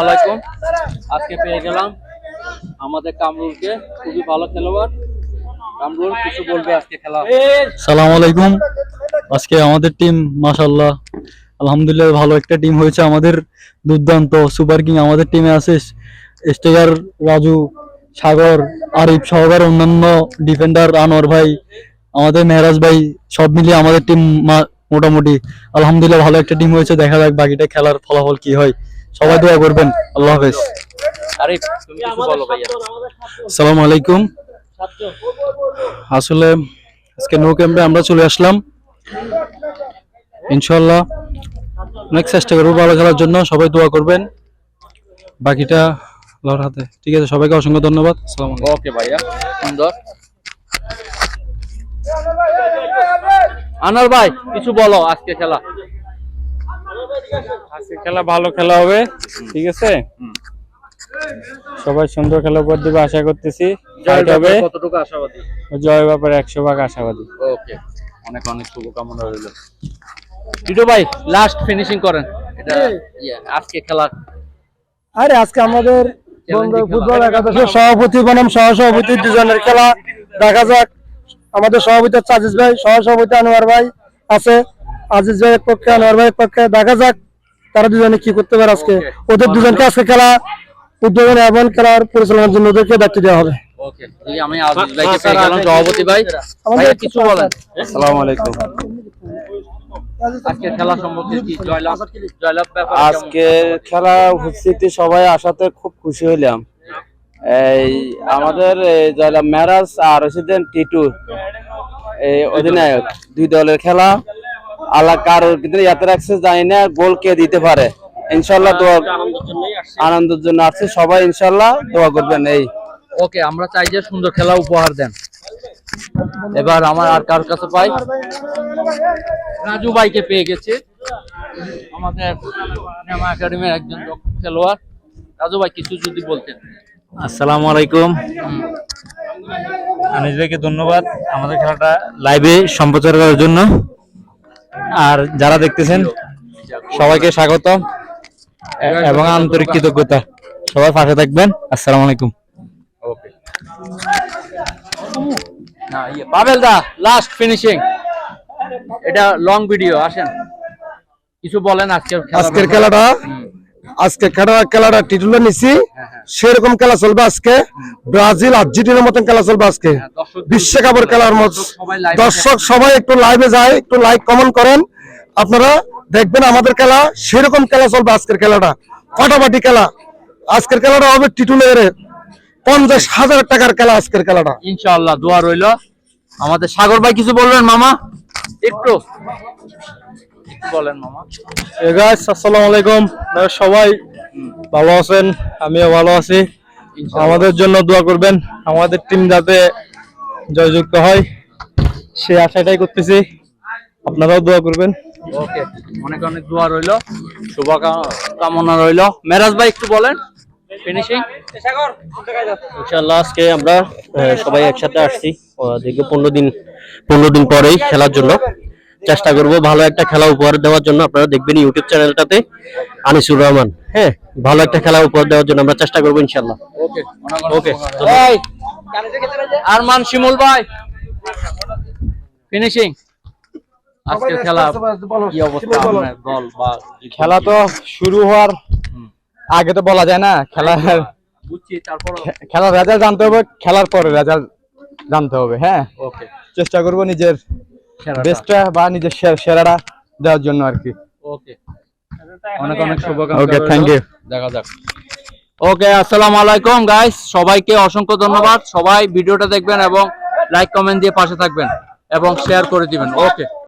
আলাইকুম। আজকে পেয়ে গেলাম আমাদের কামরুলকে। খুবই ভালো খেলোয়াড়। কামরুল, কিছু বলবে আজকে খেলা? সালাম আলাইকুম। আজকে আমাদের টিম মাশাল্লাহ আলহামদুলিল্লাহ, ভালো একটা টিম হয়েছে আমাদের। দুর্দান্ত। সুপার কিং আমাদের টিমে আছে স্টেগার রাজু, সাগর, আরিফ সহকার অন্যান্য ডিফেন্ডার আনোয়ার ভাই, আমাদের মেহরাজ ভাই, সব মিলিয়ে আমাদের টিম মোটামুটি। আলহামদুলিল্লাহ, ভালো একটা টিম হয়েছে। দেখা যাক বাকিটা খেলার ফলাফল কি হয়। সবাই দোয়া করবেন। আল্লাহ হাফেজ। আরিফ তুমি কিছু বলো ভাইয়া। আসসালামু আলাইকুম। আসলে আজকে নো ক্যাম্পে আমরা চলে আসলাম। ইনশাল্লাহ অনেক চেষ্টা করব ভালো খেলার জন্য। সবাই দোয়া করবেন। বাকিটা আল্লাহর হাতে। ঠিক আছে সবাইকে অসংখ্য ধন্যবাদ। আসসালামু আলাইকুম। ওকে ভাইয়া সুন্দর। আনোয়ার ভাই কিছু বলো আজকে খেলা। আজকে খেলা ভালো খেলা হবে ঠিক আছে? সবাই সুন্দর খেলা উপর দিবে আশা করতেছি। হবে। কতটুকু আশাবাদী? জয় ব্যাপারে একশো ভাগ আশাবাদী। ওকে। অনেক অনেক শুভকামনা রইল। টিটো ভাই লাস্ট ফিনিশিং করেন। এটা ইয়ে, আজকে খেলা। আরে আজকে আমাদের। ফুটবল একাদশের সভাপতি বনাম সহসভাপতি দুজনের খেলা। দেখা যাক আমাদের সভাপতি হচ্ছে আজিজ ভাই সহসভাপতি আনোয়ার ভাই আছে। আজিজ ভাই এক পক্ষে আনোয়ার ভাই এক পক্ষে দেখা যাক তারা দুজনে কি করতে পারে আজকে। ওদের দুজনকে আজকে খেলা উদ্বোধন এবং খেলার পরিচালনার জন্য ওদেরকে দায়িত্ব দেওয়া হবে। ওকে এই আমি আজিজ ভাইকে পেয়ে গেলাম। সভাপতি ভাই ভাইয়া কিছু বলেন? আসসালামু আলাইকুম। আজকে খেলা জয়লাভ জয়লাভ ব্যাপারে কেমন? আজকে খেলা উপস্থিতি সবাই আসাতে খুব খুশি হইলাম। এই আমাদের এই যারা মেরাজ আর টিটু। এই অধিনায়ক। দুই দলের খেলা। আল্লাহ কারোর ভিতরে ইয়াতে রাখছে জানি না গোল কে দিতে পারে। ইনশাল্লাহ দোয়া আনন্দের জন্য আসছে। সবাই ইনশাল্লাহ দোয়া করবেন এই। ওকে আমরা চাই যে সুন্দর খেলা উপহার দেন। এবার আমার আর কার কাছে পাই। রাজু ভাইকে পেয়ে গেছে। আমাদের নেমা একাডেমির একজন খেলোয়াড়। রাজু ভাই কিছু যদি বলতেন। আসসালামু আলাইকুম। আনিস ভাইকে ধন্যবাদ। আমাদের খেলাটা লাইভে সম্প্রচার করার জন্য। আর যারা দেখতেছেন সবাইকে স্বাগত এবং আন্তরিক কৃতজ্ঞতা। সবাই পাশে থাকবেন। আসসালামু আলাইকুম। ওকে না ইয়ে পাবেল দা লাস্ট ফিনিশিং এটা লং ভিডিও আসেন। কিছু বলেন আজকের আজকের খেলাটা? আজকে খেলা খেলাটা টিটুলে নিছি। সেরকম খেলা চলবে আজকে। ব্রাজিল আর্জেন্টিনার মতন খেলা চলবে আজকে। দর্শক বিশ্বকাপের খেলার মত। দর্শক সবাই একটু লাইভে যায় একটু লাইক কমেন্ট করেন। আপনারা দেখবেন আমাদের খেলা সেরকম খেলা চলবে আজকের খেলাটা। ফাটাফাটি খেলা? আজকের খেলাটা হবে টিটুলের পঞ্চাশ হাজার টাকার খেলা আজকের খেলাটা। ইনশাআল্লাহ দোয়া রইল। আমাদের সাগর ভাই কিছু বলবেন মামা? একটু বলেন মামা। গাইস আসসালামু আলাইকুম। সবাই ভালো আছেন? আমিও ভালো আছি। আমাদের জন্য দোয়া করবেন। আমাদের টিম যাতে জয়যুক্ত হয় সে আশাটাই করতেছি। আপনারাও দোয়া করবেন। ওকে অনেক অনেক দোয়া রইল। শুভকামনা রইল। মেরাজ ভাই একটু বলেন। ফিনিশিং ইনশাল্লাহ আজকে আমরা সবাই একসাথে আসছি। দীর্ঘ পনেরো দিন পনেরো দিন পরেই খেলার জন্য চেষ্টা করব ভালো একটা খেলা উপহার দেওয়ার জন্য। আপনারা দেখবেন ইউটিউব চ্যানেলটাতে আনিসুর রহমান। হ্যাঁ ভালো একটা খেলা উপহার দেওয়ার জন্য আমরা চেষ্টা করব ইনশাল্লাহ ওকে ওকে আরমান শিমুল ভাই। ফিনিশিং আজকের খেলা কি অবস্থা? দল বা খেলা তো শুরু হওয়ার আগে তো বলা যায় না খেলা বুঝছি তারপর খেলার রেজাল্ট জানতে হবে খেলার পরে রেজাল্ট জানতে হবে হ্যাঁ। ওকে। চেষ্টা করব নিজের বেস্টটা বা নিজের সেরাটা দেওয়ার জন্য আর কি। ওকে। অনেক অনেক শুভকামনা thank রইল। you. দেখা যাক। ওকে আসসালামু আলাইকুম গাইস সবাইকে অসংখ্য ধন্যবাদ। সবাই ভিডিওটা দেখবেন এবং লাইক কমেন্ট দিয়ে পাশে থাকবেন এবং শেয়ার করে দিবেন। ওকে।